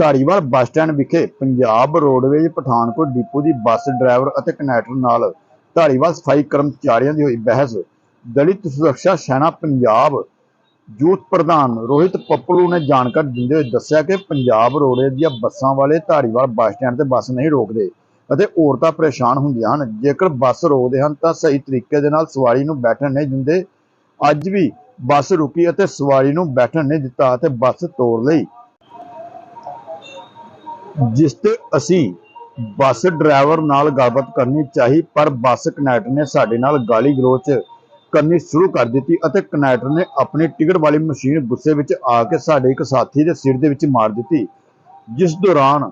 Dhariwal bus stand ਵਿਖੇ Punjab roadways Pathankot depot ਦੀ bus driver ਅਤੇ ਕੰਡਕਟਰ ਨਾਲ ਧਾਰੀਵਾਲ ਸਫ਼ਾਈ ਕਰਮਚਾਰੀਆਂ ਦੀ ਹੋਈ ਬਹਿਸ। ਦਲਿਤ ਸੁਰੱਖਿਆ ਸੈਨਾ ਪੰਜਾਬ ਯੂਥ ਪ੍ਰਧਾਨ ਰੋਹਿਤ ਪੱਪਲੂ ਨੇ ਜਾਣਕਾਰੀ ਦਿੰਦੇ ਹੋਏ ਦੱਸਿਆ ਕਿ ਪੰਜਾਬ ਰੋਡਵੇਜ਼ ਦੀਆਂ ਬੱਸਾਂ ਵਾਲੇ ਧਾਰੀਵਾਲ ਬੱਸ ਸਟੈਂਡ ਤੇ ਬੱਸ ਨਹੀਂ ਰੋਕਦੇ ਅਤੇ ਔਰਤਾਂ ਪਰੇਸ਼ਾਨ ਹੁੰਦੀਆਂ ਹਨ। ਜੇਕਰ ਬੱਸ ਰੋਕਦੇ ਹਨ ਤਾਂ ਸਹੀ ਤਰੀਕੇ ਦੇ ਨਾਲ ਸਵਾਰੀ ਨੂੰ ਬੈਠਣ ਨਹੀਂ ਦਿੰਦੇ। ਅੱਜ ਵੀ ਬੱਸ ਰੁਕੀ ਅਤੇ ਸਵਾਰੀ ਨੂੰ ਬੈਠਣ ਨਹੀਂ ਦਿੱਤਾ ਅਤੇ ਬੱਸ ਤੋੜ ਲਈ। ਜਿਸ ਤੇ ਅਸੀਂ ਬੱਸ ਡਰਾਈਵਰ ਨਾਲ ਗੱਲਬਾਤ ਕਰਨੀ ਚਾਹੀ, ਪਰ ਬੱਸ ਕਨੈਕਟਰ ਨੇ ਸਾਡੇ ਨਾਲ ਗਾਲੀ ਗਲੋਚ ਕਰਨੀ ਸ਼ੁਰੂ ਕਰ ਦਿੱਤੀ ਅਤੇ ਕੰਡਕਟਰ ਨੇ ਆਪਣੀ ਟਿਕਟ ਵਾਲੀ ਮਸ਼ੀਨ ਗੁੱਸੇ ਵਿੱਚ ਆ ਕੇ ਸਾਡੇ ਇੱਕ ਸਾਥੀ ਦੇ ਸਿਰ ਦੇ ਵਿੱਚ ਮਾਰ ਦਿੱਤੀ, ਜਿਸ ਦੌਰਾਨ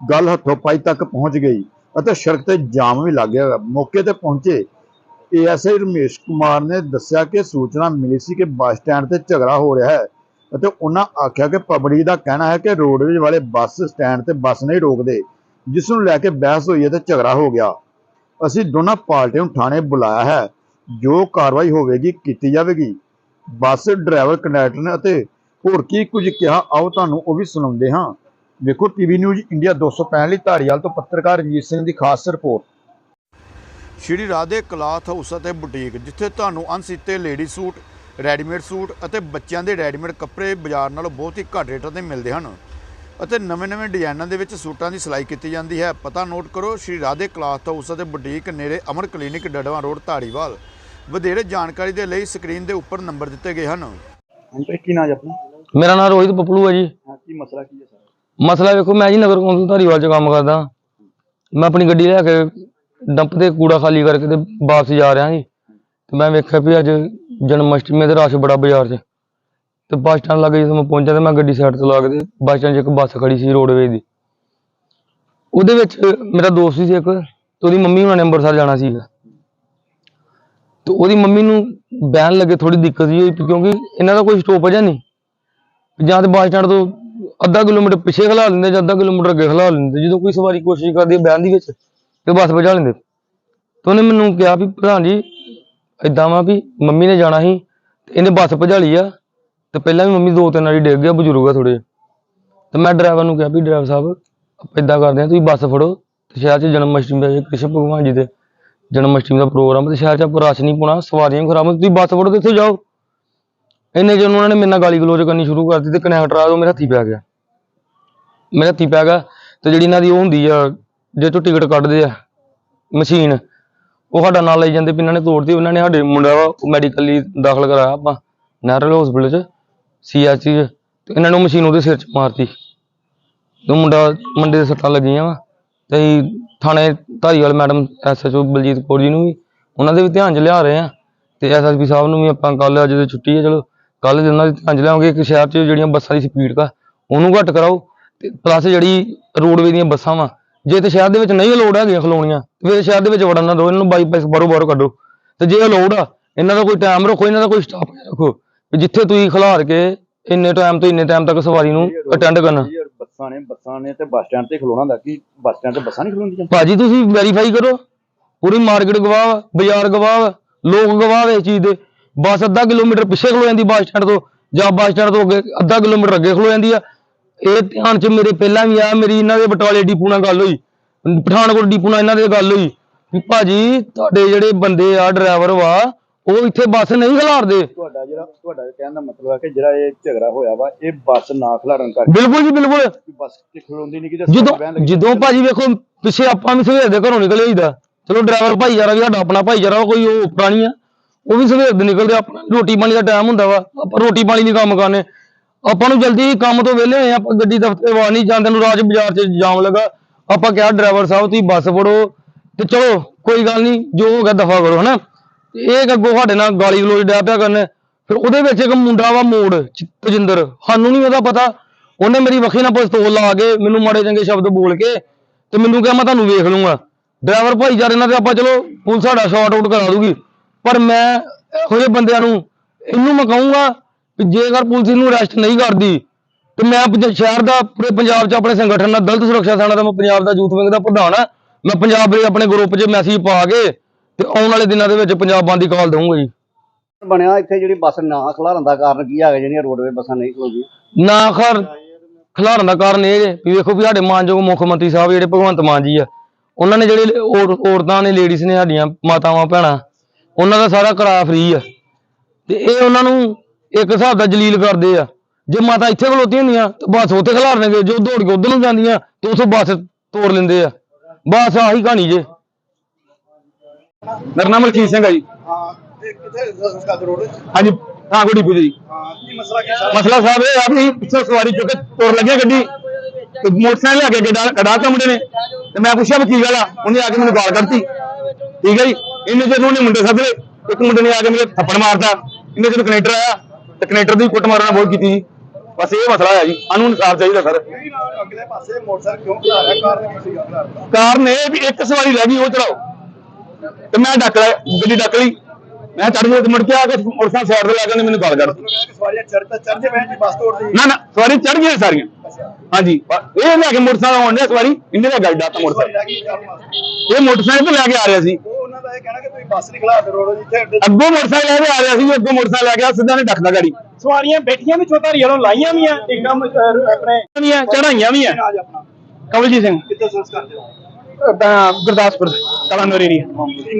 ਗੱਲ ਹੱਥੋਂ ਪਾਈ ਤੱਕ ਪਹੁੰਚ ਗਈ ਅਤੇ ਸੜਕ ਤੇ ਜਾਮ ਵੀ ਲੱਗ ਗਿਆ। ਮੌਕੇ ਤੇ ਪਹੁੰਚੇ ਏਐਸਆਈ ਰਮੇਸ਼ ਕੁਮਾਰ ਨੇ ਦੱਸਿਆ ਕਿ ਸੂਚਨਾ ਮਿਲੀ ਸੀ ਕਿ ਬੱਸ ਸਟੈਂਡ ਤੇ ਝਗੜਾ ਹੋ ਰਿਹਾ ਹੈ। ਅਤੇ ਉਹਨਾਂ ਆਖਿਆ ਕਿ ਪਬਲਿਕ ਦਾ ਕਹਿਣਾ ਹੈ ਕਿ ਰੋਡਵੇਜ਼ ਵਾਲੇ ਬੱਸ ਸਟੈਂਡ ਤੇ ਬੱਸ ਨਹੀਂ ਰੋਕਦੇ ਜਿਸ ਨੂੰ ਲੈ ਕੇ ਬਹਿਸ ਹੋਈ ਅਤੇ ਝਗੜਾ ਹੋ ਗਿਆ। ਅਸੀਂ ਦੋਨਾਂ ਪਾਰਟੀਆਂ ਨੂੰ ਥਾਣੇ ਬੁਲਾਇਆ ਹੈ। ਜੋ ਕਾਰਵਾਈ ਹੋਵੇਗੀ, ਕੀਤੀ ਜਾਵੇਗੀ। ਬੱਸ ਡਰਾਈਵਰ ਕੰਡਕਟਰ ਨੇ ਅਤੇ ਹੋਰ ਕੀ ਕੁਝ ਕਿਹਾ, ਆਓ ਤੁਹਾਨੂੰ ਉਹ ਵੀ ਸੁਣਾਉਂਦੇ ਹਾਂ। ਵੇਖੋ ਟੀਵੀ ਨਿਊਜ਼ ਇੰਡੀਆ 265 ਲਈ ਧਾਰੀਵਾਲ ਤੋਂ ਪੱਤਰਕਾਰ ਰਣਜੀਤ ਸਿੰਘ ਦੀ ਖਾਸ report. Shri Radhe cloth house ਅਤੇ ਬੁਟੀਕ, ਜਿੱਥੇ ਤੁਹਾਨੂੰ ਅਣਸੀਤੇ ਲੇਡੀ ਸੂਟ ਰੈਡੀਮੇਡ ਸੂਟ ਅਤੇ ਬੱਚਿਆਂ ਦੇ ਰੈਡੀਮੇਡ ਕੱਪੜੇ ਬਾਜ਼ਾਰ ਨਾਲੋਂ ਬਹੁਤ ਹੀ ਘੱਟ ਰੇਟਾਂ ਤੇ ਮਿਲਦੇ ਹਨ। ਅਤੇ ਨਵੇਂ-ਨਵੇਂ ਡਿਜ਼ਾਈਨਾਂ ਦੇ ਵਿੱਚ ਸੂਟਾਂ ਦੀ ਸਿਲਾਈ ਕੀਤੀ ਜਾਂਦੀ ਹੈ। ਪਤਾ ਨੋਟ ਕਰੋ ਸ਼੍ਰੀ ਰਾਧੇ ਕਲਾਥ ਹਾਊਸ ਅਤੇ ਬੁਟੀਕ ਨੇੜੇ ਅਮਰ ਕਲੀਨਿਕ ਡੜਵਾ ਰੋਡ ਧਾਰੀਵਾਲ। ਵਧੇਰੇ ਜਾਣਕਾਰੀ ਦੇ ਲਈ ਸਕਰੀਨ ਦੇ ਉੱਪਰ ਨੰਬਰ ਦਿੱਤੇ ਗਏ ਹਨ। ਹਾਂਜੀ ਕੀ ਨਾਮ ਹੈ ਆਪਣਾ? ਮੇਰਾ ਨਾਮ ਰੋਹਿਤ ਪਪਲੂ ਹੈ ਜੀ। ਕੀ ਮਸਲਾ ਕੀ ਹੈ ਸਰ? ਮਸਲਾ ਵੇਖੋ ਮੈਂ ਜੀ ਨਗਰ ਕੌਂਸਲ ਧਾਰੀਵਾਲ 'ਚ ਕੰਮ ਕਰਦਾ। ਮੈਂ ਆਪਣੀ ਗੱਡੀ ਲੈ ਕੇ ਡੰਪ ਤੇ ਕੂੜਾ ਖਾਲੀ ਕਰਕੇ ਤੇ ਵਾਪਸ ਜਾ ਰਿਹਾ ਜੀ। ਤੇ ਮੈਂ ਵੇਖਿਆ ਵੀ ਅੱਜ ਜਨਮ ਅਸ਼ਟਮੀ ਤੇ ਰਸ਼ ਬੜਾ ਬਾਜ਼ਾਰ 'ਚ। ਤੇ ਬੱਸ ਸਟੈਂਡ ਲੱਗੇ ਜਦੋਂ ਮੈਂ ਪਹੁੰਚਿਆ ਤੇ ਮੈਂ ਗੱਡੀ ਸਾਈਡ ਤੇ ਲਾ ਕੇ ਤੇ ਬੱਸ ਸਟੈਂਡ 'ਚ ਇੱਕ ਬੱਸ ਖੜੀ ਸੀ ਰੋਡਵੇਜ਼ ਦੀ। ਉਹਦੇ ਵਿੱਚ ਮੇਰਾ ਦੋਸਤ ਸੀ ਇੱਕ ਤੇ ਉਹਦੀ ਮੰਮੀ ਉਹਨਾਂ ਨੇ ਅੰਮ੍ਰਿਤਸਰ ਜਾਣਾ ਸੀ। ਤੇ ਉਹਦੀ ਮੰਮੀ ਨੂੰ ਬਹਿਣ ਲੱਗੇ ਥੋੜੀ ਦਿੱਕਤ ਸੀ ਹੋਈ ਕਿਉਂਕਿ ਇਹਨਾਂ ਦਾ ਕੋਈ ਸਟੋਪ ਹੈ ਨਹੀਂ। ਜਾਂ ਤੇ ਬੱਸ ਸਟੈਂਡ ਤੋਂ ਅੱਧਾ ਕਿਲੋਮੀਟਰ ਪਿੱਛੇ ਖਲਾ ਲੈਂਦੇ ਜਾਂ ਅੱਧਾ ਕਿਲੋਮੀਟਰ ਅੱਗੇ ਖਲਾ ਲੈਂਦੇ ਜਦੋਂ ਕੋਈ ਸਵਾਰੀ ਕੋਸ਼ਿਸ਼ ਕਰਦੀ ਹੈ ਬਹਿਣ ਦੀ ਵਿੱਚ ਤੇ ਬੱਸ ਭਜਾ ਲੈਂਦੇ। ਤੇ ਉਹਨੇ ਮੈਨੂੰ ਕਿਹਾ ਵੀ ਪ੍ਰਧਾਨ ਜੀ ਏਦਾਂ ਵਾ ਵੀ ਮੰਮੀ ਨੇ ਜਾਣਾ ਸੀ ਤੇ ਇਹਨੇ ਬੱਸ ਭਜਾਲੀ ਆ ਤੇ ਪਹਿਲਾਂ ਵੀ ਮੰਮੀ ਦੋ ਤਿੰਨ ਵਾਰੀ ਡਿੱਗ ਗਿਆ ਬਜ਼ੁਰਗ ਆ ਥੋੜੇ ਤੇ ਮੈਂ ਡਰਾਈਵਰ ਨੂੰ ਕਿਹਾ ਵੀ ਡਰਾਈਵਰ ਸਾਹਿਬ ਆਪਾਂ ਏਦਾਂ ਕਰਦੇ ਆ ਤੁਸੀਂ ਬੱਸ ਫੜੋ ਤੇ ਸ਼ਹਿਰ 'ਚ ਜਨਮ ਅਸ਼ਟਮੀ ਦਾ ਕ੍ਰਿਸ਼ਨ ਭਗਵਾਨ ਜੀ ਦੇ ਜਨਮ ਅਸ਼ਟਮੀ ਦਾ ਪ੍ਰੋਗਰਾਮ ਤੇ ਸ਼ਹਿਰ 'ਚ ਆਪਾਂ ਰਸ਼ ਨਹੀਂ ਪਾਉਣਾ ਸਵਾਰੀਆਂ ਖਰਾਬ ਹੋਣ, ਤੁਸੀਂ ਬੱਸ ਫੜੋ ਤੇ ਇੱਥੇ ਜਾਓ। ਇੰਨੇ ਜਦੋਂ ਉਹਨਾਂ ਨੇ ਮੇਰੇ ਨਾਲ ਗਾਲੀ ਗਲੋਚ ਕਰਨੀ ਸ਼ੁਰੂ ਕਰ ਦਿੱਤੀ ਤੇ ਕਨੈਕਟਰ ਆ ਉਹ ਮੇਰੇ ਹੱਥੀ ਪੈ ਗਿਆ। ਮੇਰੇ ਹੱਥੀ ਪੈ ਗਿਆ ਤੇ ਜਿਹੜੀ ਇਹਨਾਂ ਦੀ ਉਹ ਹੁੰਦੀ ਆ ਜੇ ਤੋਂ ਟਿਕਟ ਕੱਢਦੇ ਆ ਮਸ਼ੀਨ ਉਹ ਸਾਡਾ ਨਾਲ ਲਈ ਜਾਂਦੇ ਵੀ ਇਹਨਾਂ ਨੇ ਤੋੜਤੀ, ਉਹਨਾਂ ਨੇ ਸਾਡੇ ਮੁੰਡਾ ਵਾ, ਉਹ ਮੈਡੀਕਲੀ ਦਾਖਲ ਕਰਾਇਆ ਆਪਾਂ, ਨੈਰਲ ਹਸਪੀਟਲ ਚ ਸੀਐਚਸੀ ਚ, ਤੇ ਇਹਨਾਂ ਨੂੰ ਮਸ਼ੀਨ ਉਹਦੇ ਸਿਰ ਚ ਮਾਰਤੀ। ਉਹ ਮੁੰਡਾ ਮੁੰਡੇ ਦੇ ਸੱਟਾਂ ਲੱਗੀਆਂ ਵਾ, ਤੇ ਅਸੀਂ ਥਾਣੇ ਧਾਰੀਵਾਲ ਮੈਡਮ ਐਸਐਚਓ ਬਲਜੀਤ ਕੌਰ ਜੀ ਨੂੰ ਵੀ, ਉਹਨਾਂ ਦੇ ਵੀ ਧਿਆਨ ਚ ਲਿਆ ਰਹੇ ਆ, ਤੇ ਐਸਐਸਪੀ ਸਾਹਿਬ ਨੂੰ ਵੀ ਆਪਾਂ ਕੱਲ ਅੱਜ ਤੇ ਛੁੱਟੀ ਹੈ ਚਲੋ ਕੱਲ ਉਹਨਾਂ ਦੇ ਧਿਆਨ ਚ ਲਿਆਵਾਂਗੇ, ਇੱਕ ਸ਼ਹਿਰ ਚ ਜਿਹੜੀਆਂ ਬੱਸਾਂ ਦੀ ਸਪੀਡ ਕਾ ਉਹਨੂੰ ਘੱਟ ਕਰਾਓ, ਤੇ ਪਲੱਸ ਜਿਹੜੀ ਰੋਡਵੇ ਦੀਆਂ ਬੱਸਾਂ ਵਾ ਜੇ ਤੇ ਸ਼ਹਿਰ ਦੇ ਵਿੱਚ ਨਹੀਂ ਅਲਾਉਡ ਹੈਗੀਆਂ ਖਲੋਣੀਆਂ ਤੇ ਫਿਰ ਸ਼ਹਿਰ ਦੇ ਵਿੱਚ ਵੜਨ ਨਾ ਦਿਓ ਇਹਨਾਂ ਨੂੰ ਬਾਈਪਾਸ ਬਾਹਰੋਂ ਬਾਹਰੋਂ ਕੱਢੋ। ਤੇ ਜੇ ਅਲਾਉਡ ਆ ਇਹਨਾਂ ਦਾ ਕੋਈ ਟਾਈਮ ਰੱਖੋ ਇਹਨਾਂ ਦਾ ਕੋਈ ਸਟਾਪ ਰੱਖੋ। ਵੀ ਜਿੱਥੇ ਤੁਸੀਂ ਖਿਲਾਰ ਕੇ ਇੰਨੇ ਟਾਈਮ ਤੋਂ ਇੰਨੇ ਟਾਈਮ ਤੱਕ ਸਵਾਰੀ ਨੂੰ ਅਟੈਂਡ ਕਰਨਾ। ਬੱਸਾਂ ਨੇ ਬੱਸਾਂ ਨੇ ਤੇ ਬੱਸ ਸਟੈਂਡ ਤੇ ਖਲੋਣਾ ਹੁੰਦਾ ਕੀ ਬੱਸ ਸਟੈਂਡ ਤੇ ਬੱਸਾਂ ਨਹੀਂ ਖਲੋਣਦੀਆਂ ਭਾਜੀ ਤੁਸੀਂ ਵੈਰੀਫਾਈ ਕਰੋ। ਪੂਰੀ ਮਾਰਕੀਟ ਗਵਾਹ ਬਾਜ਼ਾਰ ਗਵਾਹ ਲੋਕ ਗਵਾਹ ਇਸ ਚੀਜ਼ ਦੇ। ਬੱਸ ਅੱਧਾ ਕਿਲੋਮੀਟਰ ਪਿੱਛੇ ਖਲੋ ਜਾਂਦੀ ਬੱਸ ਸਟੈਂਡ ਤੋਂ ਜਾਂ ਬੱਸ ਸਟੈਂਡ ਤੋਂ ਅੱਗੇ ਅੱਧਾ ਕਿਲੋਮੀਟਰ ਅੱਗੇ ਖਲੋ ਜਾਂਦੀ ਆ। ਇਹ ਧਿਆਨ ਚ ਮੇਰੇ ਪਹਿਲਾਂ ਵੀ ਆ ਮੇਰੀ ਇਹਨਾਂ ਦੇ ਬਟਾਲੇ ਡੀਪੂ ਨਾਲ ਗੱਲ ਹੋਈ। ਪਠਾਨਕੋਟ ਡੀਪੂ ਨਾਲ ਇਹਨਾਂ ਦੇ ਗੱਲ ਹੋਈ ਵੀ ਭਾਜੀ ਤੁਹਾਡੇ ਜਿਹੜੇ ਬੰਦੇ ਆ ਡਰਾਈਵਰ ਵਾ ਉਹ ਇੱਥੇ ਬੱਸ ਨਹੀਂ ਖਿਲਾਰਦੇ। ਤੁਹਾਡਾ ਜਿਹੜਾ ਤੁਹਾਡਾ ਕਹਿਣ ਦਾ ਮਤਲਬ ਹੈ ਕਿ ਜਿਹੜਾ ਇਹ ਝਗੜਾ ਹੋਇਆ ਵਾ ਇਹ ਬੱਸ ਨਾ ਖਲਾਰਨ ਕਰਕੇ। ਬਿਲਕੁਲ ਜੀ ਬਿਲਕੁਲ। ਕਿ ਬੱਸ ਤੇ ਖਲੋਂਦੀ ਨਹੀਂ ਕਿ ਜਦੋਂ ਜਦੋਂ ਭਾਜੀ ਵੇਖੋ ਪਿੱਛੇ ਆਪਾਂ ਵੀ ਸਵੇਰ ਦੇ ਘਰੋਂ ਨਿਕਲੇ ਹੋਈਦਾ ਚਲੋ ਡਰਾਈਵਰ ਭਾਈਚਾਰਾ ਵੀ ਸਾਡਾ ਆਪਣਾ ਭਾਈਚਾਰਾ ਕੋਈ ਉਹ ਪੁਰਾਣੀ ਆ। ਉਹ ਵੀ ਸਵੇਰ ਦੇ ਨਿਕਲਦੇ ਆਪਣਾ ਰੋਟੀ ਪਾਣੀ ਦਾ ਟਾਈਮ ਹੁੰਦਾ ਵਾ। ਆਪਾਂ ਰੋਟੀ ਪਾਣੀ ਨਹੀਂ ਕੰਮ ਕਰਨੇ। ਆਪਾਂ ਨੂੰ ਜਲਦੀ ਕੰਮ ਤੋਂ ਵਿਹਲੇ ਹੋਏ ਆਪਾਂ ਗੱਡੀ ਦਫ਼ਤਰ ਵਾ ਨਹੀਂ ਜਾਂਦੇ ਨੂੰ ਰਾਜ ਬਾਜ਼ਾਰ 'ਚ ਜਾਮ ਲੱਗਾ। ਆਪਾਂ ਕਿਹਾ ਡਰਾਈਵਰ ਸਾਹਿਬ, ਤੁਸੀਂ ਬੱਸ ਫੜੋ ਤੇ ਚਲੋ, ਕੋਈ ਗੱਲ ਨਹੀਂ, ਜੋ ਹੋ ਗਿਆ ਦਫਾ ਕਰੋ, ਹਨਾ? ਇਹ ਅੱਗੋਂ ਸਾਡੇ ਨਾਲ ਗਾਲੀ ਗਲੋਚ ਡਿਆ ਪਿਆ ਕਰਨੇ। ਫਿਰ ਉਹਦੇ ਵਿੱਚ ਇੱਕ ਮੁੰਡਾ ਵਾ ਮੋੜ ਤਜਿੰਦਰ। ਸਾਨੂੰ ਨਹੀਂ ਉਹਦਾ ਪਤਾ। ਉਹਨੇ ਮੇਰੀ ਵੱਖੀ ਨਾਲ ਪਿਸਤੌਲ ਲਾ ਕੇ ਮੈਨੂੰ ਮਾੜੇ ਚੰਗੇ ਸ਼ਬਦ ਬੋਲ ਕੇ ਤੇ ਮੈਨੂੰ ਕਿਹਾ, ਮੈਂ ਤੁਹਾਨੂੰ ਵੇਖ ਲੂੰਗਾ ਡਰਾਈਵਰ ਭਾਈਚਾਰੇ ਨਾਲ ਤੇ ਆਪਾਂ ਚਲੋ, ਪੁਲਿਸ ਸਾਡਾ ਸ਼ਾਰਟ ਆਊਟ ਕਰਾ ਦੂਗੀ। ਪਰ ਮੈਂ ਇਹੋ ਜਿਹੇ ਬੰਦਿਆਂ ਨੂੰ, ਇਹਨੂੰ ਮੈਂ ਕਹੂੰਗਾ ਜੇਕਰ ਪੁਲਿਸ ਇਹਨੂੰ ਅਰੈਸਟ ਨਹੀਂ ਕਰਦੀ ਤੇ ਮੈਂ ਪੰਜ- ਸ਼ਹਿਰ ਦਾ ਪੂਰੇ ਪੰਜਾਬ 'ਚ ਆਪਣੇ ਸੰਗਠਨ ਨਾਲ ਦਲਿਤ ਸੁਰੱਖਿਆ ਸੈਨਾ ਦਾ ਮੈਂ ਪੰਜਾਬ ਦਾ ਯੂਥ ਵਿੰਗ ਦਾ ਪ੍ਰਧਾਨ ਆ। ਮੈਂ ਪੰਜਾਬ ਦੇ ਆਪਣੇ ਗਰੁੱਪ 'ਚ ਮੈਸੇਜ ਪਾ ਕੇ ਤੇ ਆਉਣ ਵਾਲੇ ਦਿਨਾਂ ਦੇ ਵਿੱਚ ਪੰਜਾਬ ਬੰਦ ਦੀ ਕਾਲ ਦਊਂਗਾ ਜੀ। ਬਣਿਆ ਇੱਥੇ ਜਿਹੜੀ ਬੱਸ ਨਾ ਖਲਾਰਨ ਦਾ ਕਾਰਨ ਕੀ ਹੈਗਾ ਜਿਹੜੀਆਂ ਰੋਡਵੇ ਬੱਸਾਂ ਨਹੀਂ ਖਲੋਦੀਆਂ? ਨਾ ਖਰ ਖਿਲਾਰਨ ਦਾ ਕਾਰਨ ਇਹ ਜੇ ਵੀ ਵੇਖੋ ਵੀ ਸਾਡੇ ਮਾਨਯੋਗ ਮੁੱਖ ਮੰਤਰੀ ਸਾਹਿਬ ਜਿਹੜੇ ਭਗਵੰਤ ਮਾਨ ਜੀ ਆ ਉਹਨਾਂ ਨੇ ਜਿਹੜੇ ਔਰ- ਔਰਤਾਂ ਨੇ ਲੇਡੀਜ਼ ਨੇ ਸਾਡੀਆਂ ਮਾਤਾਵਾਂ ਭੈਣਾਂ ਉਹਨਾਂ ਦਾ ਸਾਰਾ ਕਿਰਾਇਆ ਫ੍ਰੀ ਆ। ਤੇ ਇਹ ਉਹਨਾਂ ਨੂੰ ਇੱਕ ਹਿਸਾਬ ਦਾ ਜਲੀਲ ਕਰਦੇ ਆ। ਜੇ ਮਾਤਾ ਇੱਥੇ ਖਲੋਤੀ ਹੁੰਦੀਆਂ, ਤੇ ਬੱਸ ਉੱਥੇ ਖਿਲਾਰਨਗੇ ਜੋ ਦੌੜ ਕੇ ਉਧਰ ਨੂੰ ਜਾਂਦੀਆਂ, ਤੇ ਉਥੋਂ ਬੱਸ ਤੋੜ ਲੈਂਦੇ ਆ। ਬਸ ਆਹੀ ਕਹਾਣੀ ਜੇ। ਮੇਰਾ ਨਾਮ ਮਲਕੀਤ ਸਿੰਘ ਆ ਜੀ। ਹਾਂ ਇਹ ਕਿੱਥੇ ਸੰਸਕਾਰ ਰੋਡ ਹਾਂਜੀ, ਹਾਂ, ਗੁੱਡੀ ਪੁੱਜ ਜੀ। ਹਾਂ ਕੀ ਮਸਲਾ ਕੀ ਸਾਰਾ ਮਸਲਾ ਸਾਹਿਬ ਇਹ ਆ ਵੀ ਸਵਾਰੀ ਚੁੱਕ ਕੇ ਤੋੜ ਲੱਗਿਆ ਗੱਡੀ। ਤੇ ਮੋਟਰਸਾਈਕਲ ਲਿਆ ਕੇ ਗੱਡਾ ਕਢਾਤਾ ਮੁੰਡੇ ਨੇ। ਤੇ ਮੈਂ ਪੁੱਛਿਆ ਵੀ ਕੀ ਗੱਲ ਆ? ਉਹਨੇ ਆ ਕੇ ਮੈਨੂੰ ਗਾਲ ਕੱਢਤੀ। ਠੀਕ ਹੈ ਜੀ? ਇਹਨੇ ਜਦੋਂ ਉਹਨੇ ਮੁੰਡੇ ਸੱਦ ਲਏ। ਇੱਕ ਮੁੰਡੇ ਨੇ ਆ ਕੇ ਮੇਰੇ ਥੱਪੜ ਮਾਰਤਾ। ਇਹਨੇ ਜਦੋਂ ਕਨੈਕਟਰ ਆਇਆ। ਤੇ ਕਨੈਕਟਰ ਦੀ ਕੁੱਟ ਮਾਰਨ ਬਹੁਤ ਕੀਤੀ ਜੀ। ਬਸ ਇਹ ਮਸਲਾ ਹੈ ਜੀ। ਸਾਨੂੰ ਇਨਸਾਫ ਚਾਹੀਦਾ ਸਰ। ਅਗਲੇ ਪਾਸੇ ਮੋਟਰਸਾਈਕਲ ਕਿਉਂ ਖੜਾ ਰਿਹਾ? ਕਾਰ ਨੇ ਕਿਸੇ ਗੱਲ ਦਾ ਕਾਰਨ ਇਹ ਵੀ ਇੱਕ ਸਵਾਰੀ ਰਹਿ ਗਈ ਉਹ ਚਲਾਓ। ਤੇ ਮੈਂ ਡੱਕ ਲਿਆ ਗੱਡੀ ਡੱਕ ਲਈ। ਮੈਂ ਚੜ ਗਿਆ ਤੇ ਮੁੜ ਕੇ ਆ ਕੇ ਮੋਟਰਸਾਈਕਲ ਸਾਈਡ ਤੇ ਲਾ ਕੇ ਮੈਨੂੰ ਗਾਲ ਕੱਢਤੀ ਮਤਲਬ ਕਿ ਸਵਾਰੀਆਂ ਚੜ ਤਾਂ ਚੜ ਜੇ ਦੀ ਬੱਸ ਤੋੜਦੀ ਨਾ ਨਾ ਸਵਾਰੀ ਚੜ ਗਈਆਂ ਸਾਰੀਆਂ। ਹਾਂਜੀ ਇਹ ਲੈ ਕੇ ਮੋਟਰਸਾਈਕਲ ਆਉਣ ਡਿਆ ਸਵਾਰੀ ਇਹਨੇ ਦਾ ਗੱਡਾ ਤਾਂ ਮੋਟਰਸਾਈਕਲ। ਇਹ ਮੋਟਰਸਾਈਕਲ ਤੇ ਲੈ ਕੇ ਆ ਰਿਹਾ ਸੀ। ਉਹ ਉਹਨਾਂ ਦਾ ਇਹ ਕਹਿਣਾ ਕਿ ਤੁਸੀਂ ਬੱਸ ਨਹੀਂ ਦੇ ਰੋਡ ਜਿੱਥੇ ਅੱਗੋਂ ਮੋਟਰਸਾਈਕਲ ਲੈ ਕੇ ਆ ਰਿਹਾ ਸੀ ਅੱਗੋਂ ਮੋਟਰਸਾਈਕਲ ਲੈ ਗਿਆ ਸਿੱਧਾ ਨੇ ਡੱਕਦਾ ਗਾੜੀ। ਸਵਾਰੀਆਂ ਬੈਠੀਆਂ ਵੀ ਚੋਤਾ ਰੀਅਲੋਂ ਲਾਈਆਂ ਵੀ ਆ ਇੱਕਦਮ ਆਪਣੇ ਚੜਾਈਆਂ ਵੀ ਆ ਕਵਲਜੀਤ ਸਿੰਘ। ਕਿੱਥੇ ਸੰਸਕਾਰ ਗੁਰਦਾਸਪੁਰ ਕਲਾਨੌਰ ਏਰੀਆ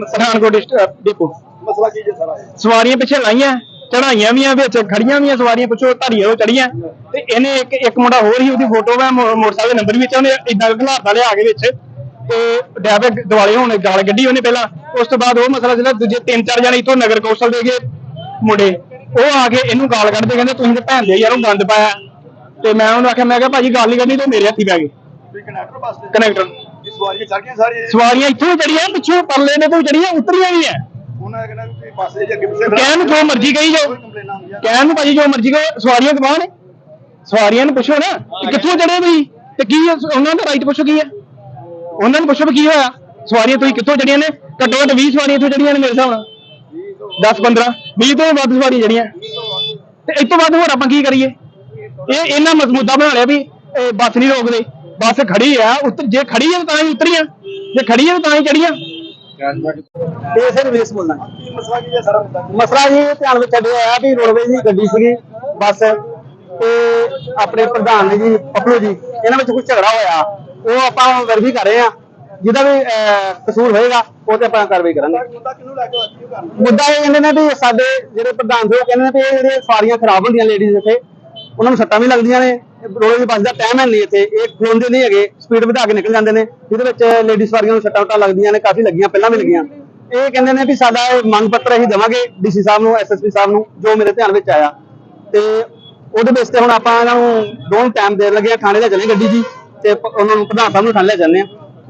ਪਠਾਨਕੋਟ ਡਿਪੋ ਮਸਲਾ ਕੀ ਜੇ ਸਾਰਾ ਇਹ? ਸਵਾਰੀਆਂ ਪਿੱਛੇ ਲਾਈਆਂ। ਚੜਾਈਆਂ ਵੀ ਆ ਵਿੱਚ ਖੜੀਆਂ ਵੀ ਆ ਸਵਾਰੀਆਂ ਪਿੱਛੋਂ ਧਾਰੀਆਂ ਚੜੀਆਂ ਤੇ ਇਹਨੇ ਇੱਕ ਇੱਕ ਮੁੰਡਾ ਹੋਰ ਹੀ ਉਹਦੀ ਫੋਟੋ ਮੋ- ਮੋਟਰਸਾਈਕਲ ਨੰਬਰ ਵਿੱਚ ਉਹਨੇ ਇਦਾਂ ਘਲਾਤਾ ਲਿਆ ਕੇ ਵਿੱਚ। ਤੇ ਡੈਬੇ ਦਿਵਾਲੇ ਹੋਣੇ ਗਾਲ ਗੱਡੀ ਉਹਨੇ ਪਹਿਲਾਂ। ਉਸ ਤੋਂ ਬਾਅਦ ਉਹ ਮਸਲਾ ਜਿਹੜਾ ਦੂਜੇ ਤਿੰਨ ਚਾਰ ਜਣੇ ਇਥੋਂ ਨਗਰ ਕੌਂਸਲ ਦੇ ਗਏ ਮੁੰਡੇ। ਉਹ ਆ ਕੇ ਇਹਨੂੰ ਗਾਲ ਕੱਢਦੇ ਕਹਿੰਦੇ ਤੁਸੀਂ ਤੇ ਭੈਣ ਦੇ ਯਾਰ ਉਹ ਗੰਦ ਪਾਇਆ। ਤੇ ਮੈਂ ਉਹਨੂੰ ਆਖਿਆ ਮੈਂ ਕਿਹਾ ਭਾਜੀ ਗੱਲ ਨਹੀਂ ਕਰਨੀ ਤੇ ਮੇਰੇ ਹੱਥੀ ਪੈ ਗਏ ਕਨੈਕਟਰ ਬੱਸ ਤੇ? ਕਨੈਕਟਰ ਸਵਾਰੀਆਂ ਚੜ ਗਈਆਂ ਸਾਰੀਆਂ? ਸਵਾਰੀਆਂ ਇੱਥੋਂ ਚੜੀਆਂ ਪਿੱਛੋਂ ਪਰਲੇ ਨੇ ਤੋਂ ਚੜੀਆਂ ਉਤਰੀਆਂ ਵੀ ਆ। ਉਹਨਾਂ ਕਹਿਣਾ ਵੀ ਤੁਸੀਂ ਬੱਸ ਦੇ ਅੱਗੇ ਪਿੱਛੇ ਕਹਿਣ ਨੂੰ ਜੋ ਮਰਜ਼ੀ ਕਹੀ ਜਾਓ। ਕੰਪਲੇਨਾਂ ਹੁੰਦੀਆਂ ਕਹਿਣ ਨੂੰ ਭਾਜੀ ਜੋ ਮਰਜ਼ੀ ਕਹੋ ਸਵਾਰੀਆਂ ਕਮਾਨ ਨੇ। ਸਵਾਰੀਆਂ ਨੂੰ ਪੁੱਛੋ ਨਾ ਕਿ ਕਿੱਥੋਂ ਚੜੇ ਤੁਸੀਂ? ਤੇ ਕੀ? ਉਹਨਾਂ ਦਾ ਰਾਈਟ ਪੁੱਛੋ ਕੀ ਹੈ ਉਹਨਾਂ ਨੂੰ ਪੁੱਛੋ ਵੀ ਕੀ ਹੋਇਆ? ਸਵਾਰੀਆਂ ਤੁਸੀਂ ਕਿੱਥੋਂ ਚੜੀਆਂ ਨੇ? ਘੱਟੋ ਘੱਟ 20 ਸਵਾਰੀਆਂ ਇੱਥੋਂ ਚੜੀਆਂ ਨੇ ਮੇਰੇ ਹਿਸਾਬ ਨਾਲ। 10 15 20 ਤੋਂ ਵੱਧ ਸਵਾਰੀਆਂ ਚੜੀਆਂ ਤੇ ਇਸ ਤੋਂ ਵੱਧ ਹੋਰ ਆਪਾਂ ਕੀ ਕਰੀਏ? ਇਹ ਇਹਨਾਂ ਮਸਮੂਦਾ ਬਣਾ ਲਿਆ ਵੀ ਬੱਸ ਨਹੀਂ ਰੋਕਦੇ। ਬੱਸ ਖੜੀ ਆ ਉੱਤਰ ਜੇ ਖੜੀ ਹੈ ਤਾਂ ਹੀ ਉਤਰੀਆਂ। ਜੇ ਖੜੀ ਹੈ ਤਾਂ ਹੀ ਚੜੀਆਂ ਇਹ ਸਿਰ ਵੇਸ ਮਸਲਾ ਜੀ ਧਿਆਨ ਵਿੱਚ ਅੱਗੇ ਆਇਆ ਵੀ ਰੋਡਵੇਜ਼ ਦੀ ਗੱਡੀ ਸੀਗੀ ਬੱਸ ਤੇ ਆਪਣੇ ਪ੍ਰਧਾਨ ਜੀ ਪਪਲੂ ਜੀ ਇਹਨਾਂ ਵਿੱਚ ਕੁਝ ਝਗੜਾ ਹੋਇਆ। ਉਹ ਆਪਾਂ ਵੈਰੀਫਾਈ ਕਰ ਰਹੇ ਆ ਜਿਹਦਾ ਵੀ ਅਹ, ਕਸੂਰ ਹੋਏਗਾ ਉਹ ਤੇ ਆਪਾਂ ਕਾਰਵਾਈ ਕਰਾਂਗੇ। ਮੁੱਦਾ ਇਹ ਕਹਿੰਦੇ ਨੇ ਵੀ ਸਾਡੇ ਜਿਹੜੇ ਪ੍ਰਧਾਨ ਸੀ ਉਹ ਕਹਿੰਦੇ ਨੇ ਵੀ ਇਹ ਜਿਹੜੇ ਸਵਾਰੀਆਂ ਖਰਾਬ ਹੁੰਦੀਆਂ ਲੇਡੀਜ਼ ਇੱਥੇ ਉਹਨਾਂ ਨੂੰ ਸੱਟਾਂ ਵੀ ਲੱਗਦੀਆਂ ਨੇ। ਰੋਡ ਦੀ ਬੱਸ ਦਾ ਟਾਈਮ ਹੈ ਨਹੀਂ ਇੱਥੇ। ਇਹ ਖਲੋਂਦੇ ਨਹੀਂ ਹੈਗੇ। ਸਪੀਡ ਵਧਾ ਕੇ ਨਿਕਲ ਜਾਂਦੇ ਨੇ। ਜਿਹਦੇ ਵਿੱਚ ਲੇਡੀ ਵਾਰੀਆਂ ਨੂੰ ਸੱਟਾਂ ਉਟਾਂ ਲੱਗਦੀਆਂ ਨੇ, ਕਾਫੀ ਲੱਗੀਆਂ, ਪਹਿਲਾਂ ਵੀ ਲੱਗੀਆਂ। ਇਹ ਕਹਿੰਦੇ ਨੇ ਵੀ ਸਾਡਾ ਇਹ ਮੰਗ ਪੱਤਰ ਅਸੀਂ ਦੇਵਾਂਗੇ ਡੀਸੀ ਸਾਹਿਬ ਨੂੰ ਐਸਐਸਪੀ ਸਾਹਿਬ ਨੂੰ, ਜੋ ਮੇਰੇ ਧਿਆਨ ਵਿੱਚ ਆਇਆ। ਤੇ ਉਹਦੇ ਬੇਸ ਤੇ ਹੁਣ ਆਪਾਂ ਇਹਨਾਂ ਨੂੰ ਡੋਨ ਟਾਈਮ ਦੇਣ ਲੱਗੇ ਆ। ਥਾਣੇ ਲੈ ਚੱਲੇ ਗੱਡੀ ਜੀ, ਤੇ ਉਹਨਾਂ ਨੂੰ ਪ੍ਰਧਾਨ ਸਾਹਿਬ ਨੂੰ ਥਾਣੇ ਲੈ ਜਾਂਦੇ ਆ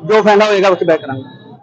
ਜੋ ਫੈਸਲਾ ਹੋਏਗਾ ਉਸ ਤੇ ਬੈਕ ਕਰਾਂਗੇ।